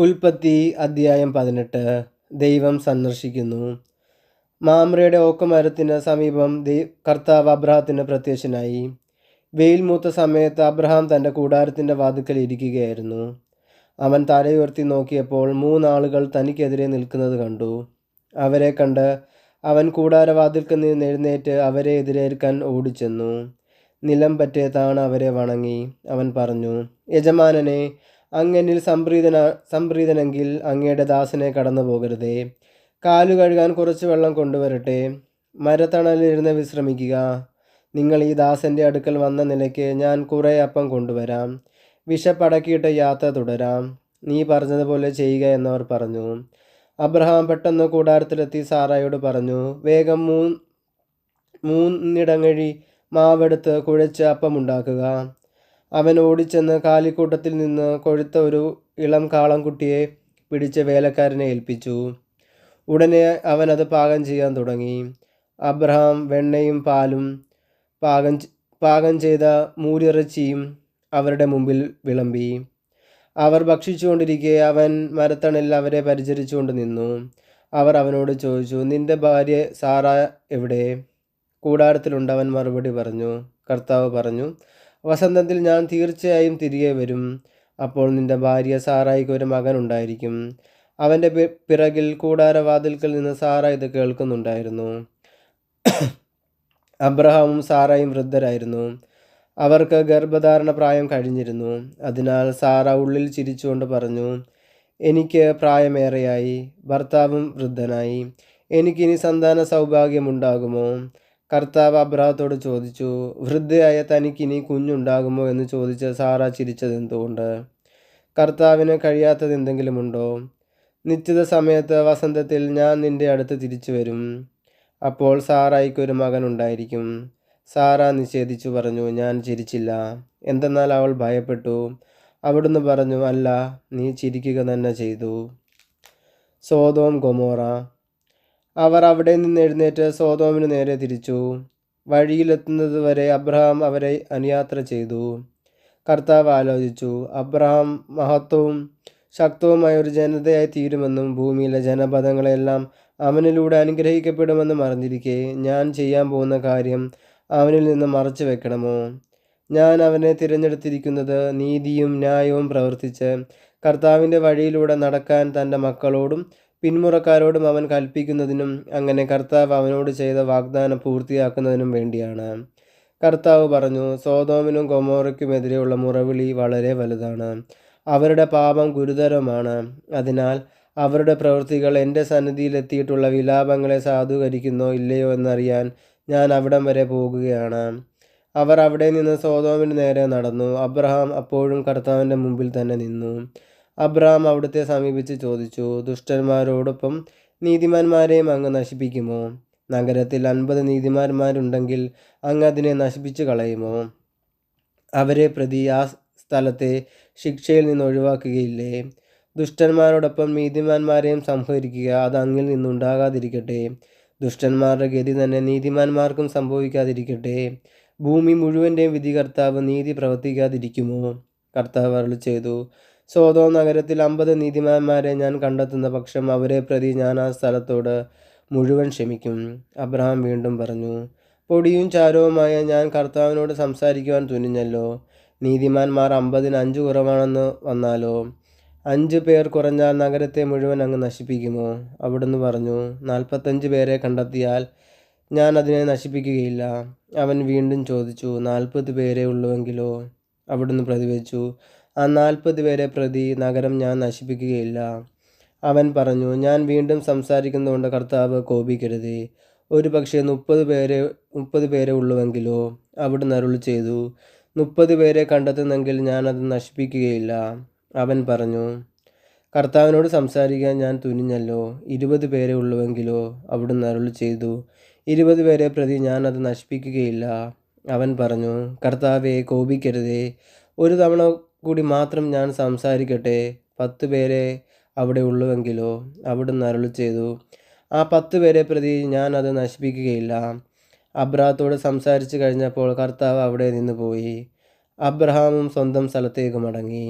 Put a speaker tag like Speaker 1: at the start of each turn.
Speaker 1: ഉൽപ്പത്തി അധ്യായം പതിനെട്ട്. ദൈവം സന്ദർശിക്കുന്നു. മാമ്രയുടെ ഓക്കുമരത്തിന് സമീപം കർത്താവ് അബ്രഹത്തിന് പ്രത്യക്ഷനായി. വെയിൽ മൂത്ത സമയത്ത് അബ്രഹാം തന്റെ കൂടാരത്തിന്റെ വാതുക്കൽ ഇരിക്കുകയായിരുന്നു. അവൻ തലയുയർത്തി നോക്കിയപ്പോൾ മൂന്നാളുകൾ തനിക്കെതിരെ നിൽക്കുന്നത് കണ്ടു. അവരെ കണ്ട് അവൻ കൂടാരവാതിൽക്കൽ നിന്ന് എഴുന്നേറ്റ് അവരെ എതിരേൽക്കാൻ ഓടിച്ചെന്നു. നിലം പറ്റേതാണ് അവരെ വണങ്ങി. അവൻ പറഞ്ഞു യജമാനനെ അങ്ങനിൽ സംപ്രീതന സംപ്രീതനെങ്കിൽ അങ്ങയുടെ ദാസനെ കടന്നു പോകരുതേ. കാലു കഴുകാൻ കുറച്ച് വെള്ളം കൊണ്ടുവരട്ടെ. മരത്തണലിരുന്ന് വിശ്രമിക്കുക. നിങ്ങൾ ഈ ദാസന്റെ അടുക്കൽ വന്ന നിലയ്ക്ക് ഞാൻ കുറേ അപ്പം കൊണ്ടുവരാം. വിശപ്പടക്കിയിട്ട് യാത്ര തുടരാം. നീ പറഞ്ഞതുപോലെ ചെയ്യുക എന്നവർ പറഞ്ഞു. അബ്രഹാം പെട്ടെന്ന് കൂടാരത്തിലെത്തി സാറായോട് പറഞ്ഞു വേഗം മൂ മൂന്നിടങ്ങഴി മാവെടുത്ത് കുഴച്ച് അപ്പമുണ്ടാക്കുക അവൻ ഓടിച്ചെന്ന് കാലിക്കൂട്ടത്തിൽ നിന്ന് കൊഴുത്ത ഒരു ഇളം കാളംകുട്ടിയെ പിടിച്ച് വേലക്കാരനെ ഏൽപ്പിച്ചു. ഉടനെ അവൻ അത് പാകം ചെയ്യാൻ തുടങ്ങി. അബ്രഹാം വെണ്ണയും പാലും പാകം പാകം ചെയ്ത മൂരിറച്ചിയും അവരുടെ മുമ്പിൽ വിളമ്പി. അവർ ഭക്ഷിച്ചുകൊണ്ടിരിക്കെ അവൻ മരത്തണിൽ അവരെ പരിചരിച്ചുകൊണ്ട് നിന്നു. അവർ അവനോട് ചോദിച്ചു നിന്റെ ഭാര്യ സാറ എവിടെ? കൂടാരത്തിലുണ്ട് അവൻ മറുപടി പറഞ്ഞു. കർത്താവ് പറഞ്ഞു വസന്തത്തിൽ ഞാൻ തീർച്ചയായും തിരികെ വരും. അപ്പോൾ നിന്റെ ഭാര്യ സാറായിക്ക് ഒരു മകൻ ഉണ്ടായിരിക്കും. അവന്റെ പിറകിൽ കൂടാരവാതിൽക്കൽ നിന്ന് സാറ ഇത് കേൾക്കുന്നുണ്ടായിരുന്നു. അബ്രഹാമും സാറായും വൃദ്ധരായിരുന്നു. അവർക്ക് ഗർഭധാരണ പ്രായം കഴിഞ്ഞിരുന്നു. അതിനാൽ സാറ ഉള്ളിൽ ചിരിച്ചുകൊണ്ട് പറഞ്ഞു എനിക്ക് പ്രായമേറെയായി. ഭർത്താവും വൃദ്ധനായി. എനിക്കിനി സന്താന സൗഭാഗ്യമുണ്ടാകുമോ കർത്താവ് അബ്രഹത്തോട് ചോദിച്ചു വൃദ്ധയായ തനിക്കിനി കുഞ്ഞുണ്ടാകുമോ? എന്ന് ചോദിച്ച സാറ ചിരിച്ചത് എന്തുകൊണ്ട്? കർത്താവിന് കഴിയാത്തത് എന്തെങ്കിലുമുണ്ടോ നിശ്ചിത സമയത്ത് വസന്തത്തിൽ ഞാൻ നിന്റെ അടുത്ത് തിരിച്ചു വരും. അപ്പോൾ സാറായിക്കൊരു മകൻ ഉണ്ടായിരിക്കും. സാറ നിഷേധിച്ചു പറഞ്ഞു ഞാൻ ചിരിച്ചില്ല. എന്തെന്നാൽ അവൾ ഭയപ്പെട്ടു. അവിടുന്ന് പറഞ്ഞു അല്ല നീ ചിരിക്കുക തന്നെ ചെയ്തു. സോതോം ഗൊമോറ അവർ അവിടെ നിന്ന് എഴുന്നേറ്റ് സോതോമിന് നേരെ തിരിച്ചു. വഴിയിലെത്തുന്നത് വരെ അബ്രഹാം അവരെ അനുയാത്ര ചെയ്തു. കർത്താവ് ആലോചിച്ചു അബ്രഹാം മഹത്വവും ശക്തവുമായ ഒരു ജനതയായി തീരുമെന്നും ഭൂമിയിലെ ജനപദങ്ങളെല്ലാം അവനിലൂടെ അനുഗ്രഹിക്കപ്പെടുമെന്നും അറിഞ്ഞിരിക്കെ ഞാൻ ചെയ്യാൻ പോകുന്ന കാര്യം അവനിൽ നിന്ന് മറച്ചു വെക്കണമോ? ഞാൻ അവനെ തിരഞ്ഞെടുത്തിരിക്കുന്നത് നീതിയും ന്യായവും പ്രവർത്തിച്ച് കർത്താവിന്റെ വഴിയിലൂടെ നടക്കാൻ തന്റെ മക്കളോടും പിന്മുറക്കാരോടും അവൻ കൽപ്പിക്കുന്നതിനും അങ്ങനെ കർത്താവ് അവനോട് ചെയ്ത വാഗ്ദാനം പൂർത്തിയാക്കുന്നതിനും വേണ്ടിയാണ്. കർത്താവ് പറഞ്ഞു സോതോമിനും കൊമോറയ്ക്കുമെതിരെയുള്ള മുറവിളി വളരെ വലുതാണ്. അവരുടെ പാപം ഗുരുതരമാണ്. അതിനാൽ അവരുടെ പ്രവൃത്തികൾ എന്റെ സന്നിധിയിലെത്തിയിട്ടുള്ള വിലാപങ്ങളെ സാധൂകരിക്കുന്നോ ഇല്ലയോ എന്നറിയാൻ ഞാൻ അവിടം വരെ പോകുകയാണ്. അവർ അവിടെ നിന്ന് സോതോമിന് നേരെ നടന്നു. അബ്രഹാം അപ്പോഴും കർത്താവിന്റെ മുമ്പിൽ തന്നെ നിന്നു. അബ്രഹാം അവിടുത്തെ സമീപിച്ച് ചോദിച്ചു ദുഷ്ടന്മാരോടൊപ്പം നീതിമാന്മാരെയും അങ്ങ് നശിപ്പിക്കുമോ? നഗരത്തിൽ അൻപത് നീതിമാന്മാരുണ്ടെങ്കിൽ അങ്ങ് അതിനെ നശിപ്പിച്ചു കളയുമോ? അവരെ പ്രതി ആ സ്ഥലത്തെ ശിക്ഷയിൽ നിന്ന് ഒഴിവാക്കുകയില്ലേ? ദുഷ്ടന്മാരോടൊപ്പം നീതിമാന്മാരെയും സംഹരിക്കുക അത് അങ്ങിൽ നിന്നുണ്ടാകാതിരിക്കട്ടെ. ദുഷ്ടന്മാരുടെ ഗതി തന്നെ നീതിമാന്മാർക്കും സംഭവിക്കാതിരിക്കട്ടെ. ഭൂമി മുഴുവന്റെയും വിധികർത്താവ് നീതി പ്രവർത്തിക്കാതിരിക്കുമോ? കർത്താവ് അരളി ചെയ്തു സോതോ നഗരത്തിൽ അമ്പത് നീതിമാന്മാരെ ഞാൻ കണ്ടെത്തുന്ന പക്ഷം അവരെ പ്രതി ഞാൻ ആ സ്ഥലത്തോട് മുഴുവൻ ക്ഷമിക്കും. അബ്രഹാം വീണ്ടും പറഞ്ഞു പൊടിയും ചാരവുമായ ഞാൻ കർത്താവിനോട് സംസാരിക്കുവാൻ തുനിഞ്ഞല്ലോ. നീതിമാന്മാർ അമ്പതിന് അഞ്ച് കുറവാണെന്ന് വന്നാലോ? അഞ്ച് പേർ കുറഞ്ഞാൽ നഗരത്തെ മുഴുവൻ അങ്ങ് നശിപ്പിക്കുമോ? അവിടുന്ന് പറഞ്ഞു നാൽപ്പത്തഞ്ച് പേരെ കണ്ടെത്തിയാൽ ഞാൻ അതിനെ നശിപ്പിക്കുകയില്ല. അവൻ വീണ്ടും ചോദിച്ചു നാൽപ്പത് പേരെ ഉള്ളുവെങ്കിലോ? അവിടുന്ന് പ്രതിവച്ചു ആ നാൽപ്പത് പേരെ പ്രതി നഗരം ഞാൻ നശിപ്പിക്കുകയില്ല. അവൻ പറഞ്ഞു ഞാൻ വീണ്ടും സംസാരിക്കുന്നതുകൊണ്ട് കർത്താവ് കോപിക്കരുത്. ഒരു പക്ഷേ മുപ്പത് പേരെ മുപ്പത് പേരെ ഉള്ളുവെങ്കിലോ? അവിടെ നരുൾ ചെയ്തു മുപ്പത് പേരെ കണ്ടെത്തുന്നെങ്കിൽ ഞാനത് നശിപ്പിക്കുകയില്ല. അവൻ പറഞ്ഞു കർത്താവിനോട് സംസാരിക്കാൻ ഞാൻ തുനിഞ്ഞല്ലോ. ഇരുപത് പേരെ ഉള്ളുവെങ്കിലോ? അവിടെ നരുൾ ചെയ്തു ഇരുപത് പേരെ പ്രതി ഞാനത് നശിപ്പിക്കുകയില്ല. അവൻ പറഞ്ഞു കർത്താവെ കോപിക്കരുതേ. ഒരു തവണ കൂടി മാത്രം ഞാൻ സംസാരിക്കട്ടെ? പത്ത് പേരെ അവിടെ ഉള്ളുവെങ്കിലോ? അവിടുന്ന് അരുൾ ചെയ്തു. ആ പത്ത് പേരെ പ്രതി ഞാൻ അത് നശിപ്പിക്കുകയില്ല. അബ്രഹത്തോട് സംസാരിച്ചു കഴിഞ്ഞപ്പോൾ കർത്താവ് അവിടെ നിന്ന് പോയി അബ്രഹാമും സ്വന്തം സ്ഥലത്തേക്ക് മടങ്ങി.